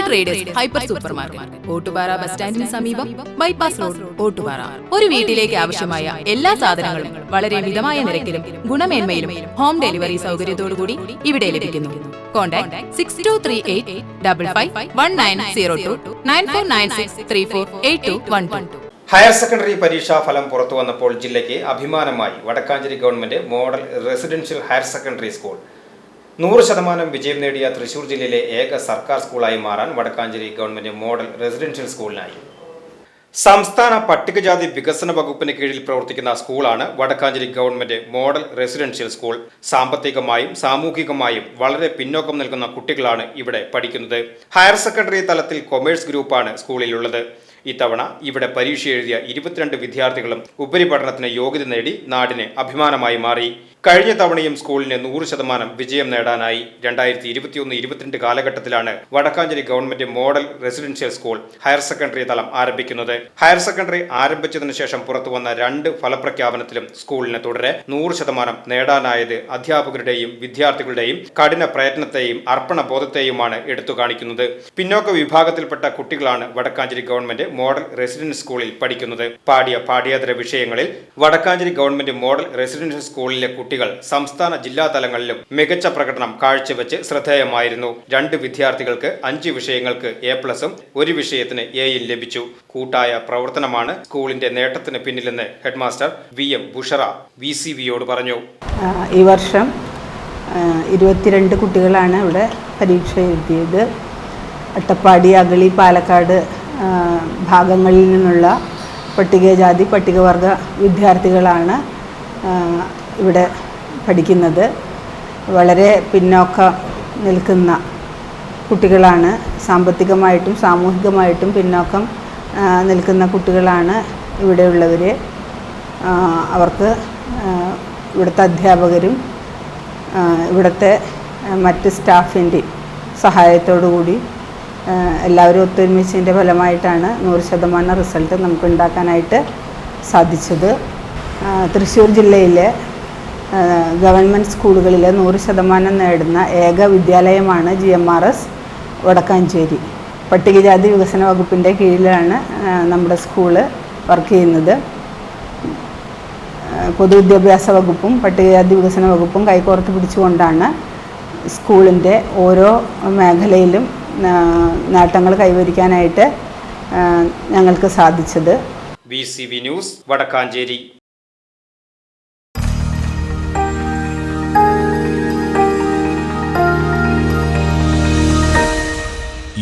Traders hyper supermarket Ottupara bus സ്റ്റാൻഡിന് സമീപം bypass road Ottupara. ഒരു വീട്ടിലേക്ക് ആവശ്യമായ എല്ലാ സാധനങ്ങളും വളരെ മിതമായ നിരക്കിലും ഗുണമേന്മയിലും ഹോം ഡെലിവറി സൗകര്യത്തോടുകൂടി ഇവിടെ ലഭിക്കുന്നു. Contact six two three eight double five one nine zero two nine four nine six three four eight two one two higher secondary പരീക്ഷാ ഫലം പുറത്തു വന്നപ്പോൾ ജില്ലയ്ക്ക് അഭിമാനമായി Vadakkanchery government model residential higher secondary school നൂറ് ശതമാനം വിജയം നേടിയ തൃശൂർ ജില്ലയിലെ ഏക സർക്കാർ സ്കൂളായി മാറാൻ വടക്കാഞ്ചേരി ഗവൺമെന്റ് മോഡൽ റെസിഡൻഷ്യൽ സ്കൂളിനായി. സംസ്ഥാന പട്ടികജാതി വികസന വകുപ്പിന് കീഴിൽ പ്രവർത്തിക്കുന്ന സ്കൂളാണ് Vadakkanchery government model residential school. സാമ്പത്തികമായും സാമൂഹികമായും വളരെ പിന്നോക്കം നിൽക്കുന്ന കുട്ടികളാണ് ഇവിടെ പഠിക്കുന്നത്. ഹയർ സെക്കൻഡറി തലത്തിൽ കൊമേഴ്സ് ഗ്രൂപ്പാണ് സ്കൂളിലുള്ളത്. ഇത്തവണ ഇവിടെ പരീക്ഷ എഴുതിയ ഇരുപത്തിരണ്ട് വിദ്യാർത്ഥികളും ഉപരിപഠനത്തിന് യോഗ്യത നേടി നാടിന് അഭിമാനമായി മാറി. കഴിഞ്ഞ തവണയും സ്കൂളിന് നൂറ് ശതമാനം വിജയം നേടാനായി രണ്ടായിരത്തി ഇരുപത്തിയൊന്ന് ഇരുപത്തിരണ്ട് കാലഘട്ടത്തിലാണ് Vadakkanchery government model residential school higher secondary തലം ആരംഭിക്കുന്നത്. ഹയർ സെക്കൻഡറി ആരംഭിച്ചതിനു ശേഷം പുറത്തു വന്ന രണ്ട് ഫലപ്രഖ്യാപനത്തിലും സ്കൂളിന് തുടരെ നൂറ് ശതമാനം നേടാനായത് അധ്യാപകരുടെയും വിദ്യാർത്ഥികളുടെയും കഠിന പ്രയത്നത്തെയും അർപ്പണബോധത്തെയുമാണ് എടുത്തു കാണിക്കുന്നത്. പിന്നോക്ക വിഭാഗത്തിൽപ്പെട്ട കുട്ടികളാണ് വടക്കാഞ്ചേരി ഗവൺമെന്റ് മോഡൽ റെസിഡൻഷ്യൽ സ്കൂളിൽ പഠിക്കുന്നത്. പാടിയ പാഠ്യേതര വിഷയങ്ങളിൽ വടക്കാഞ്ചേരി ഗവൺമെന്റ് മോഡൽ റെസിഡൻഷ്യൽ സ്കൂളിലെ കുട്ടികൾ സംസ്ഥാന ജില്ലാ തലങ്ങളിലും മികച്ച പ്രകടനം കാഴ്ചവെച്ച് ശ്രദ്ധേയമായിരുന്നു. രണ്ട് വിദ്യാർത്ഥികൾക്ക് അഞ്ച് വിഷയങ്ങൾക്ക് എ പ്ലസും ഒരു വിഷയത്തിന് എയും ലഭിച്ചു. കൂട്ടായ പ്രവർത്തനമാണ് സ്കൂളിന്റെ നേട്ടത്തിന് പിന്നിലെന്ന് headmaster V M Bushra V C വിയോട് പറഞ്ഞു. ഈ വർഷം ഇരുപത്തിരണ്ട് കുട്ടികളാണ് ഇവിടെ പരീക്ഷ എഴുതിയത്. അട്ടപ്പാടി അഗളി പാലക്കാട് ഭാഗങ്ങളിൽ നിന്നുള്ള പട്ടികജാതി പട്ടികവർഗ വിദ്യാർത്ഥികളാണ് ഇവിടെ പഠിക്കുന്നത്. വളരെ പിന്നോക്കം നിൽക്കുന്ന കുട്ടികളാണ്. സാമ്പത്തികമായിട്ടും സാമൂഹികമായിട്ടും പിന്നോക്കം നിൽക്കുന്ന കുട്ടികളാണ് ഇവിടെയുള്ളവർ അവർക്ക് ഇവിടുത്തെ അധ്യാപകരും ഇവിടുത്തെ മറ്റ് സ്റ്റാഫിന്റെയും സഹായത്തോടു കൂടി എല്ലാവരും ഒത്തൊരുമിച്ചതിന്റെ ഫലമായിട്ടാണ് നൂറ് ശതമാനം റിസൾട്ട് നമുക്ക് ഉണ്ടാക്കാനായിട്ട് സാധിച്ചത് തൃശ്ശൂർ ജില്ലയിലെ ഗവൺമെന്റ് സ്കൂളുകളിൽ നൂറ് ശതമാനം നേടുന്ന ഏക വിദ്യാലയമാണ് G M R S Vadakkanchery. പട്ടികജാതി വികസന വകുപ്പിന്റെ കീഴിലാണ് നമ്മുടെ സ്കൂൾ വർക്ക് ചെയ്യുന്നത്. പൊതു പൊതുവിദ്യാഭ്യാസ വകുപ്പും പട്ടികജാതി വികസന വകുപ്പും കൈകോർത്ത് പിടിച്ചുകൊണ്ടാണ് സ്കൂളിന്റെ ഓരോ മേഖലയിലും നേട്ടങ്ങൾ കൈവരിക്കാനായിട്ട് ഞങ്ങൾക്ക് സാധിച്ചത്. V news Vadakkanchery.